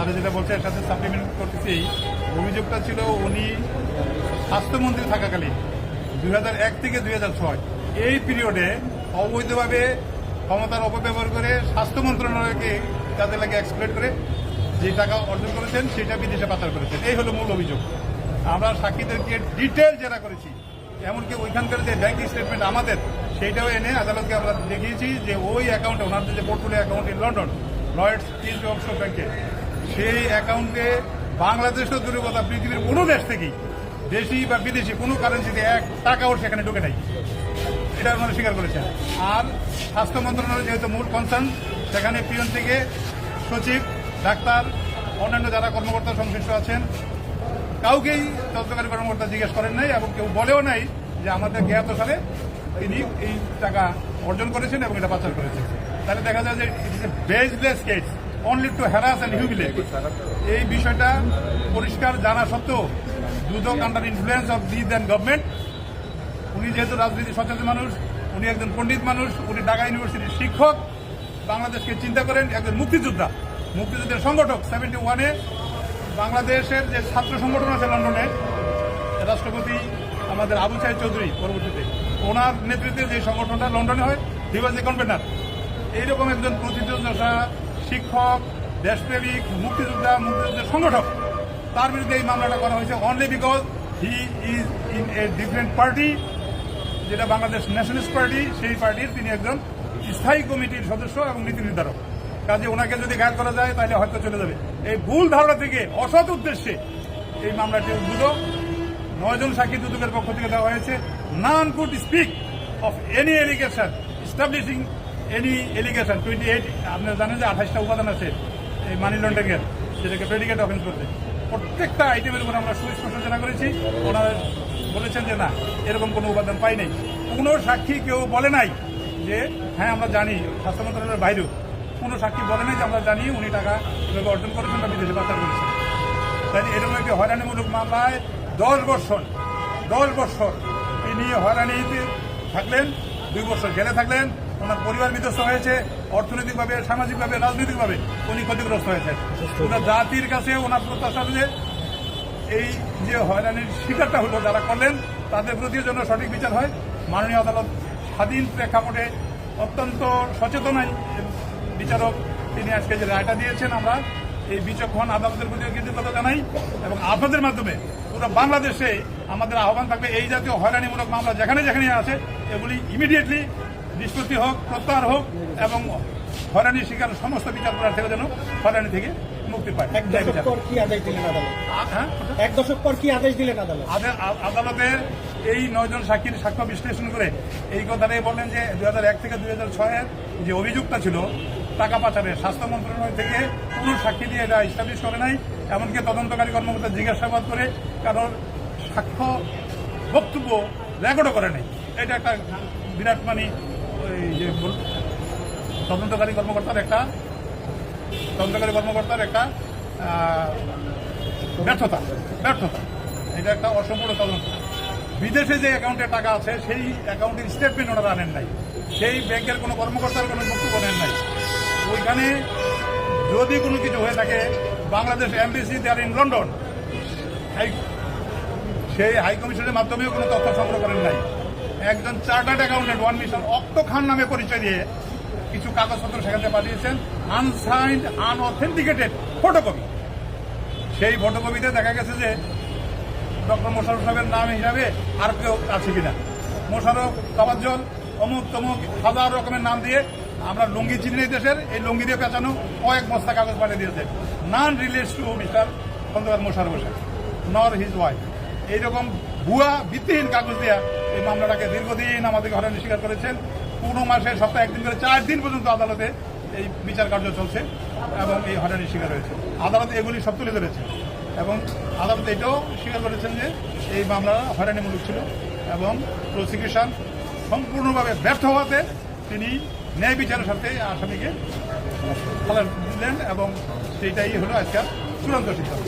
স্যারে যেটা বলছে, এর সাথে সাপ্লিমেন্ট করতেছি অভিযোগটা ছিল উনি স্বাস্থ্যমন্ত্রী থাকাকালীন দুই এক থেকে দুই হাজার ছয়। এই পিরিয়ডে অবৈধভাবে ক্ষমতার অপব্যবহার করে স্বাস্থ্য মন্ত্রণালয়কে কাজে লাগে এক্সপ্লেট করে যে টাকা অর্জন করেছেন, সেটা বিদেশে পাচার করেছেন। এই হলো মূল অভিযোগ। আমরা সাক্ষীদেরকে ডিটেল জেরা করেছি, এমনকি ওইখানকার যে ব্যাংক স্টেটমেন্ট আমাদের সেইটাও এনে আদালতকে আমরা দেখিয়েছি যে ওই অ্যাকাউন্টে ওনাদের যে portfolio account in London Lloyds east offshore ব্যাংকে সেই অ্যাকাউন্টে দূরের কথা পৃথিবীর কোনো দেশ থেকেই, দেশি বা বিদেশি কোনো কারেন্সিতে এক টাকাও সেখানে ঢুকে নাই। এটা ওনারা স্বীকার করেছেন। আর স্বাস্থ্য মন্ত্রণালয় যেহেতু মূল কনসার্ন সেখানে পিয়ন থেকে সচিব, ডাক্তার, অন্যান্য যারা কর্মকর্তা সংশ্লিষ্ট আছেন, কাউকেই তদন্তকারী কর্মকর্তা জিজ্ঞেস করেন নাই এবং কেউ বলেও নাই যে আমাদের জ্ঞাত সালে তিনি এই টাকা অর্জন করেছেন এবং এটা পাচার করেছেন। তাহলে দেখা যায় যে it is a baseless case only to harass and humiliate এই বিষয়টা পরিষ্কার জানা সত্ত্বেও Dudok under influence of the then government উনি যেহেতু রাজনীতি সচেতন মানুষ, উনি একজন পণ্ডিত মানুষ, উনি ঢাকা ইউনিভার্সিটির শিক্ষক, বাংলাদেশকে চিন্তা করেন একজন মুক্তিযোদ্ধা, মুক্তিযুদ্ধের সংগঠক সেভেন্টি ওয়ানে বাংলাদেশের যে ছাত্র সংগঠন আছে লন্ডনে, রাষ্ট্রপতি আমাদের আবু সাহেব চৌধুরী পরবর্তীতে, ওনার নেতৃত্বে যে সংগঠনটা লন্ডনে হয় হি ওয়াজ এ কনভেনার, এইরকম একজন প্রতিযোদ্ধা শিক্ষক, দেশপ্রেমিক, মুক্তিযোদ্ধা, মুক্তিযুদ্ধের সংগঠক। তার বিরুদ্ধে এই মামলাটা করা হয়েছে only because he is in a different party যেটা বাংলাদেশ ন্যাশনালিস্ট পার্টি সেই পার্টির তিনি একজন স্থায়ী কমিটির সদস্য এবং নীতি নির্ধারক। কাজে ওনাকে যদি ঘাত করা যায়, তাহলে হয়তো চলে যাবে। এই ভুল ধারণা থেকে, অসৎ উদ্দেশ্যে এই মামলাটি উদ্ভূত। নয়জন সাক্ষী দুদকের পক্ষ থেকে দেওয়া হয়েছে। None could speak of any allegation establishing any allegation twenty eight আপনারা জানেন যে আঠাশটা উপাদান আছে, এই মানি লন্ডারিংয়ের যেটাকে প্রেডিকেট অফেন্স করতে প্রত্যেকটা আইটেমের উপর আমরা সুস্পষ্ট চেনা করেছি। ওনারা বলেছেন যে না, এরকম কোনো উপাদান পাই নাই। কোনো সাক্ষী কেউ বলে নাই যে হ্যাঁ আমরা জানি, স্বাস্থ্য মন্ত্রণালয়ের বাইরেও কোনো সাক্ষী বলে নাই যে আমরা জানি উনি টাকা এভাবে অর্জন করেছেন বা বিদেশে পাচার করেছেন। তাই এরকম একটি হয়রানিমূলক মামলায় দশ বছর দশ বছর তিনি হয়রানিতে থাকলেন, দুই বছর জেলে থাকলেন ওনার পরিবার বিধ্বস্ত হয়েছে, অর্থনৈতিকভাবে, সামাজিকভাবে, রাজনৈতিকভাবে উনি ক্ষতিগ্রস্ত হয়েছেন। ওনার জাতির কাছে ওনার প্রত্যাশা যে এই যে হয়রানির শিকারটা হলো যারা করলেন, তাদের প্রতিও যেন সঠিক বিচার হয়। মাননীয় আদালত স্বাধীন প্রেক্ষাপটে অত্যন্ত সচেতনায় বিচারক, তিনি আজকে যে রায়টা দিয়েছেন আমরা, এই বিচক্ষণ আদালতের প্রতি কৃতজ্ঞতা জানাই এবং আপনাদের মাধ্যমে পুরো বাংলাদেশে আমাদের আহ্বান থাকবে, এই জাতীয় হয়রানিমূলক মামলা যেখানে যেখানে আছে, এগুলি ইমিডিয়েটলি নিষ্পত্তি হোক প্রত্যাহার হোক এবং হয়রানির শিকার সমস্ত বিচার করার থেকে যেন হয়রানি থেকে মুক্তি পায়। এক দশক পর কি আদেশ দিলেন আদালত? হ্যাঁ? এক দশক পর কি আদেশ দিলেন আদালত? আদা- আ- এই নয়জন সাক্ষীর সাক্ষ্য বিশ্লেষণ করে এই কথাটাই বললেন যে এক থেকে দুই হাজার ছয়ের যে অভিযোগটা ছিল টাকা পাচারের স্বাস্থ্য মন্ত্রণালয় থেকে কোনো সাক্ষী দিয়ে এটা ইস্টাবলিশ করে নাই এমনকি তদন্তকারী কর্মকর্তা জিজ্ঞাসাবাদ করে কারোর সাক্ষ্য বক্তব্য রেকর্ডও করে নাই। এটা একটা বিরাট মানে ওই যে তদন্তকারী কর্মকর্তার একটা, তদন্তকারী কর্মকর্তার একটা ব্যর্থতা ব্যর্থতা। এটা একটা অসম্পূর্ণ তদন্ত। বিদেশে যে অ্যাকাউন্টে টাকা আছে, সেই অ্যাকাউন্টের স্টেটমেন্ট ওনারা আনেন নাই। সেই ব্যাংকের কোনো কর্মকর্তার কোনো বক্তব্য নেন নাই। ওইখানে যদি কোনো কিছু হয়ে থাকে, Bangladesh embassy there in London সেই হাই কমিশনের মাধ্যমেও কোনো তথ্য সংগ্রহ করেন নাই। একজন চার্টার্ড অ্যাকাউন্টেন্ট ওয়ান মিশন অক্ত খান নামে পরিচয় দিয়ে কিছু কাগজপত্র সেখানে পাঠিয়েছেন। আনসাইন্ড আনঅথেন্টিকেটেড ফটোকপি সেই ফটোকপিতে দেখা গেছে যে ডক্টর মোশারফ সাহেবের নাম হিসাবে আর কেউ আছে কিনা। মোশারফ কাবাজ্জল অমুক তমুক, হাজার রকমের নাম দিয়ে আমরা লুঙ্গি চিনি দেশের, এই লুঙ্গি দিয়ে পেঁচানো কয়েক বস্তা কাগজ পাঠিয়ে দিয়েছে। None relates to mister Khandakar Mosharraf Hossain nor his wife এইরকম ভুয়া ভিত্তিহীন কাগজ দেওয়া এই মামলাটাকে দীর্ঘদিন আমাদেরকে হয়রানি স্বীকার করেছেন। পনেরো মাসে সপ্তাহে একদিন করে চার দিন পর্যন্ত আদালতে এই বিচার কার্য চলছে এবং এই হয়রানির শিকার হয়েছে আদালত এগুলি সব তুলে ধরেছে এবং আদালত এটাও স্বীকার করেছেন যে এই মামলা হয়রানিমূলক ছিল এবং প্রসিকিউশন সম্পূর্ণভাবে ব্যর্থ হওয়াতে তিনি ন্যায় বিচারের সাথে আসামিকে দিলেন এবং সেইটাই হলো আজকের চূড়ান্ত সিদ্ধান্ত।